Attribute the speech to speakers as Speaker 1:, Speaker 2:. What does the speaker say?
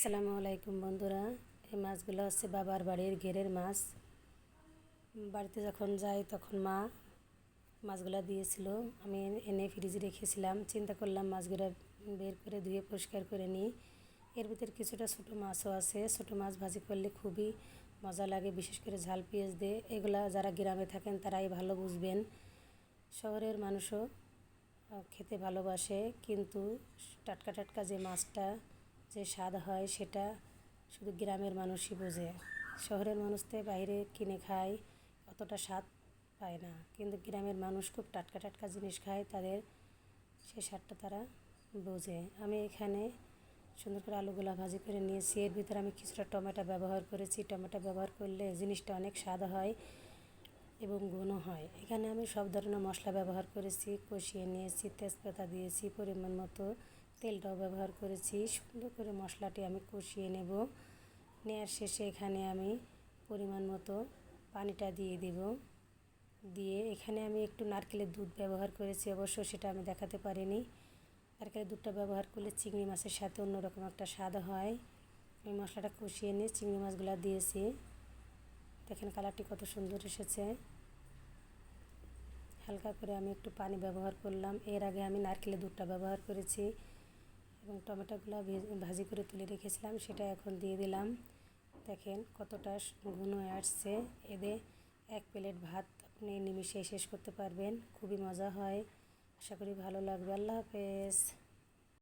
Speaker 1: আসসালামু আলাইকুম বন্ধুরা। এই মাছগুলো হচ্ছে বাবার বাড়ির ঘেরের মাছ। বাড়িতে যখন যাই তখন মা মাছগুলো দিয়েছিল। আমি এনে ফ্রিজে রেখেছিলাম। চিন্তা করলাম মাছগুলো বের করে ধুয়ে পরিষ্কার করে নিই। এর ভিতরে কিছুটা ছোটো মাছও আছে। ছোটো মাছ ভাজি করলে খুবই মজা লাগে, বিশেষ করে ঝাল, পেঁয়াজ দিয়ে। এগুলা যারা গ্রামে থাকেন তারাই ভালো বুঝবেন। শহরের মানুষও খেতে ভালোবাসে। কিন্তু টাটকা টাটকা যে মাছটা যে স্বাদ হয় সেটা শুধু গ্রামের মানুষই বোঝে। শহরের মানুষ তো বাইরে কিনে খায়, অতটা স্বাদ পায় না। কিন্তু গ্রামের মানুষ খুব টাটকা টাটকা জিনিস খায়, তাদের সে স্বাদটা তারা বোঝে। আমি এখানে সুন্দর করে আলুগুলা ভাজি করে নিয়েছি। এর ভিতরে আমি কিছুটা টমেটো ব্যবহার করেছি। টমেটো ব্যবহার করলে জিনিসটা অনেক স্বাদ হয় এবং ঘন হয়। এখানে আমি সব ধরনের মশলা ব্যবহার করেছি, কষিয়ে নিয়েছি, তেজপাতা দিয়েছি, পরিমাণ মতো তেলটাও ব্যবহার করেছি। সুন্দর করে মশলাটি আমি কষিয়ে নেব। নেওয়ার শেষে এখানে আমি পরিমাণ মতো পানিটা দিয়ে দেব। দিয়ে এখানে আমি একটু নারকেলের দুধ ব্যবহার করেছি, অবশ্য সেটা আমি দেখাতে পারিনি। নারকেলের দুধটা ব্যবহার করলে চিংড়ি মাছের সাথে অন্যরকম একটা স্বাদ হয়। আমি মশলাটা কষিয়ে নিয়ে চিংড়ি মাছগুলো দিয়েছি। দেখেন কালারটি কত সুন্দর এসেছে। হালকা করে আমি একটু পানি ব্যবহার করলাম। এর আগে আমি নারকেলের দুধটা ব্যবহার করেছি। এবং টমেটোগুলো ভেজে- করে তুলে রেখেছিলাম, সেটা এখন দিয়ে দিলাম। দেখেন কতটা ঘন আসছে। এদের এক প্লেট ভাত আপনি নিমিশে শেষ করতে পারবেন। খুবই মজা হয়। আশা করি ভালো লাগবে। আল্লাহ হাফেজ।